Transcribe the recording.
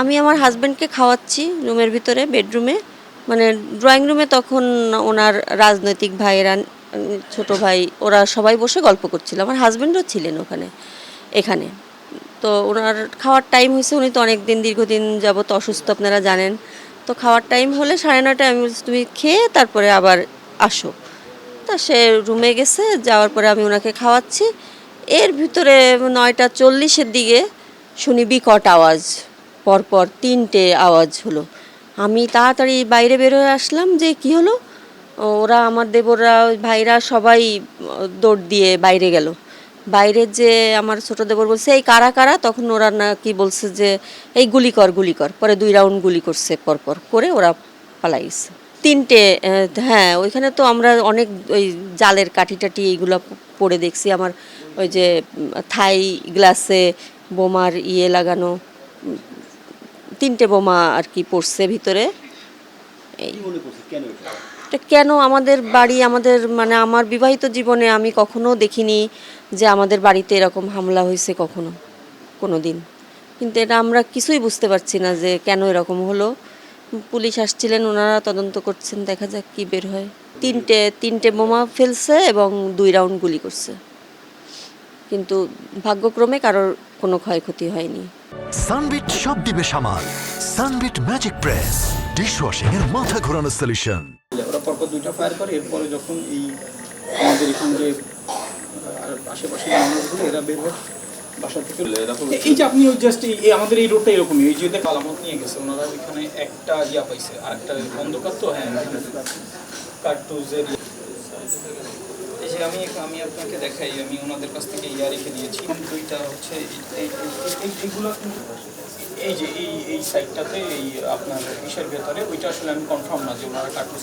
আমি আমার হাজব্যান্ডকে খাওয়াচ্ছি রুমের ভিতরে বেডরুমে মানে ড্রয়িং রুমে তখন ওনার রাজনৈতিক ভাইয়েরা, ছোট ভাই, ওরা সবাই বসে গল্প করছিল। আমার হাজব্যান্ডও ছিলেন ওখানে, এখানে। তো ওনার খাওয়ার টাইম হয়েছে, উনি তো অনেক দিন দীর্ঘদিন যাবত অসুস্থ, আপনারা জানেন। তো খাওয়ার টাইম হলে সাড়ে নটায় আমি বলছি, তুমি খেয়ে তারপরে আবার আসো। তা সে রুমে গেছে, যাওয়ার পরে আমি ওনাকে খাওয়াচ্ছি। এর ভিতরে নয়টা চল্লিশের দিকে শুনি বিকট আওয়াজ। পরপর তিনটে আওয়াজ হলো। আমি তাড়াতাড়ি বাইরে বেরোয় আসলাম যে কি হলো? ওরা আমার দেবররা ভাইরা সবাই দৌড় দিয়ে বাইরে গেল। বাইরে যে আমার ছোট দেবর বলছে, এই কারা কারা? তখন ওরা না কি বলছে যে, এই গুলি কর গুলি কর। পরে দুই রাউন্ড গুলি করছে পরপর করে ওরা পালাই গেছে। তিনটে হ্যাঁ ওইখানে তো আমরা অনেক, ওই জালের কাঠি টাটি এইগুলো পড়ে দেখছি। আমার ওই যে থাই গ্লাসে বোমার ইয়ে লাগানো তিনটে বোমা আর কি পড়ছে ভিতরে। এই। এটা? কেন আমাদের বাড়ি আমাদের মানে আমার বিবাহিত জীবনে আমি কখনো দেখিনি যে আমাদের বাড়িতে এরকম হামলা হয়েছে কখনো কোনো দিন কিন্তু এটা আমরা কিছুই বুঝতে পারছি না যে কেন এরকম হলো। পুলিশ আসছিলেন ওনারা তদন্ত করছেন দেখা যাক কি বের হয়। তিনটে তিনটে বোমা ফেলছে এবং দুই রাউন্ড গুলি করছে। কিন্তু ভাগ্যক্রমে কারোর কোনো ক্ষয়ক্ষতি হয়নি। সানবিট সব দিবে সামাল। সানবিট ম্যাজিক প্রেস ডিশওয়াশিং এর মাথা ঘোরানো সলিউশন ওরা পরপর দুইটা ফায়ার করে এরপরে যখন এই আমাদের এখান যে আশেপাশে মানুষগুলো এরা বের হয় বাসা থেকে। এই যে আপনি জাস্ট এই আমাদের এই রোডটা এরকমই এই যে দেখ আলামত নিয়ে গেছে ওনারা এখানে একটা ইয়া পাইছে আর একটা অন্ধকার তো হ্যাঁ কার্টুজের এই যে আমি আমি আপনাকে দেখাই, আমি ওনাদের কাছ থেকে ইয়া রেখে দিয়েছি। দুইটা হচ্ছে এই- এই- এই- এই- এইগুলো এই যে এই এই সাইডটাতে এই আপনার ইসের ভেতরে, ওইটা আসলে আমি কনফার্ম না যে ওনারা কার্টুজ